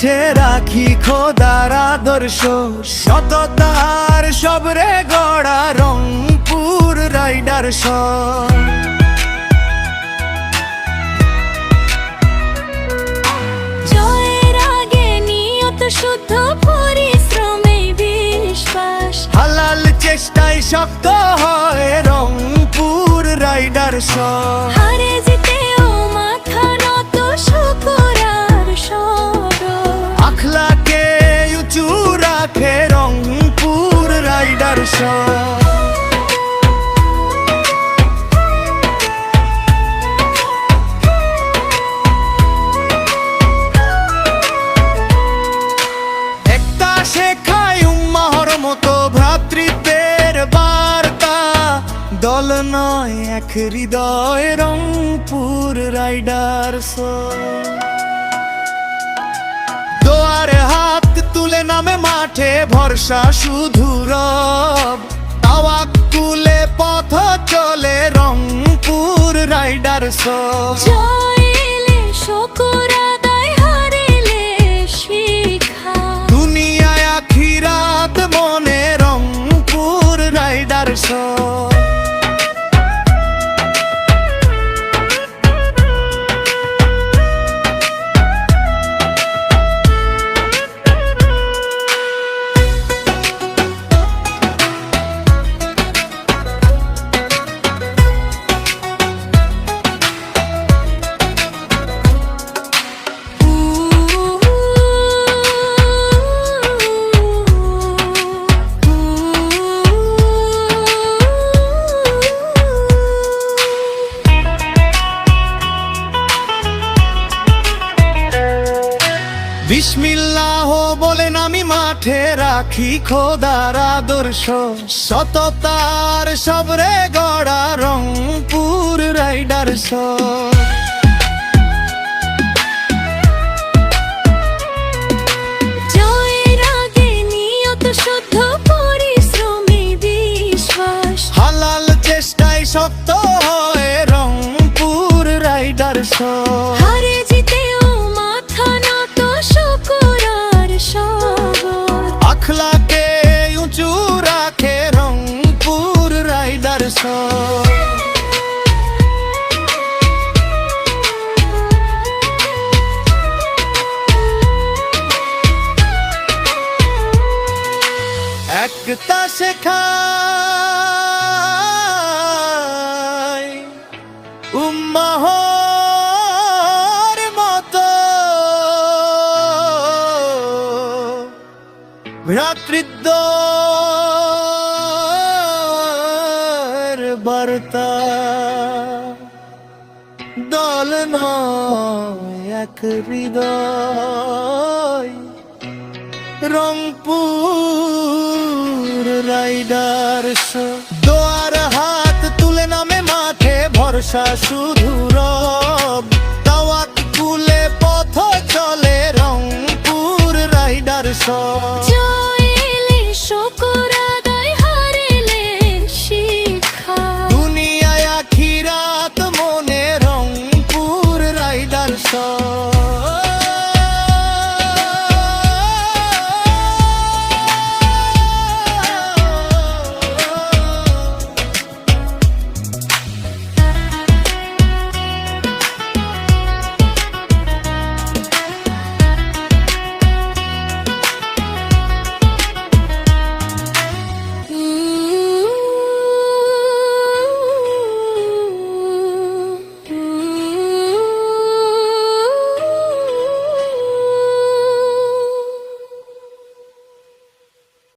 মাঠে রাখি খোদার আদর্শ। সততার সবরে গড়া রংপুর রাইডার সব। শুদ্ধ পরিশ্রমে বিশ্বাস। হালাল চেষ্টায় শক্ত হয় রংপুর রাইডার সব। হারে দল নয় এক হৃদয় রংপুর রাইডার নামে মাঠে ভরসা শুধু রব। তাওয়াক্কুলে পথ চলে রংপুর রাইডার সব বিসমিল্লাহ বলেন আমি মাঠে রাখি খোদার আদর্শ। সততার সবরে গড়া রংপুর রাইডার ভ্রাতৃদ্বয়ের বার্তা। দল এক হৃদয়। রংপুর রাইডার দোয়ার হাত তুলে নামে মাঠে, ভরসা শুধু রব। তাওয়াক কুলে পথ চলে রংপুর রাইডার সব